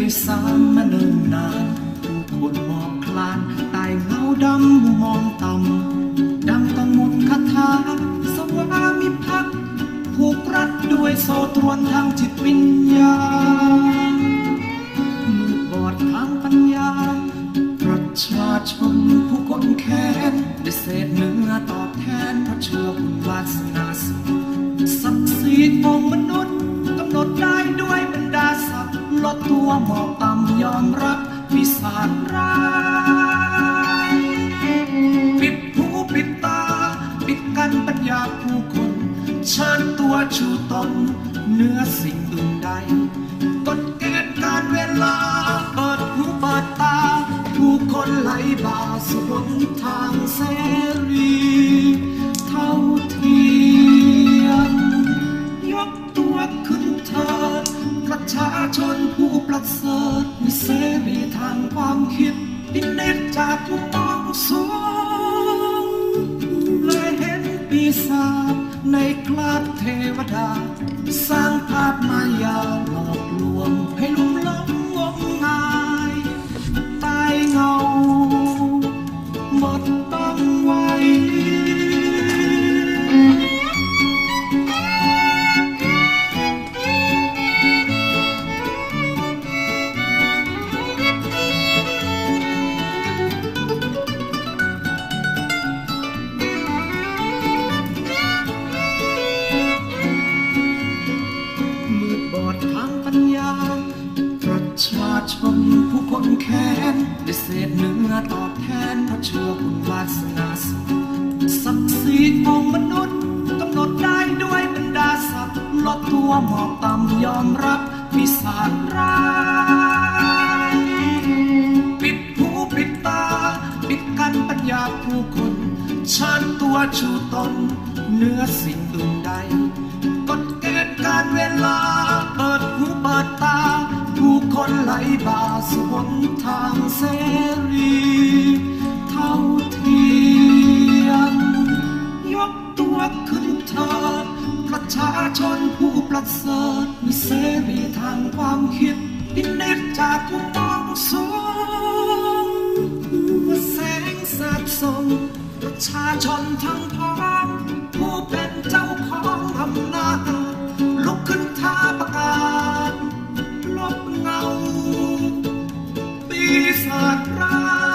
ด้วยสามมาเนิ่นนานผู้คนหมอบคลานใต้เงาดำมองต่ำดังต้องหมดคาถาสวามิภักดิ์ผูกรัดด้วยโซตรวนทางจิตวิญญาณมืดบอดทางปัญญา ประชาชนผู้คนแค้นได้เศษเนื้อตอบแทนเพราะเชื่อบุญวาสนาสูงศักดิ์ศรีของมนุษย์ กำหนดได้ด้วยบรรดาศักดิ์ลดตัวหมอบต่ำยอมรับวิสาทร้ายปิดหูปิดตา ปิดกันปัญญาผู้คนเชิญตัวชูตนเนื้อสิ่งอื่นใดกฎเกณฑ์การเวลา เปิดหูเปิดตา ผู้คนไหลบ่าสู่หนทางเสรี ประเสริฐมีเสรีทางความคิดปินเนตจากผู้องสูงและเห็นปีศาจในคลาบเทวดา สร้างภาพมายาหลอกลวงให้ลุ่ม ผู้คนแค้นได้เศษเนื้อตอบแทนเพราะเชื่อบุญวาสนาสูงศักดิ์ศรีของมนุษย์กำหนดได้ด้วยบรรดาศักดิ์ลดตัวหมอบต่ำยอมรับวิสาทร้ายปิดหูปิดตา ปิดกันปัญญาผู้คนเชิญตัวชูตนเนื้อสิ่งอื่นใด บาสู่หนทางเสรีเท่าเทียมยกตัวขึ้นเถิดประชาชนผู้ประเสริฐมีเสรีทางความคิดดินเนตจากผู้มองสูงแสงสาดส่งประชาชนทั้งพ้องผู้ ศ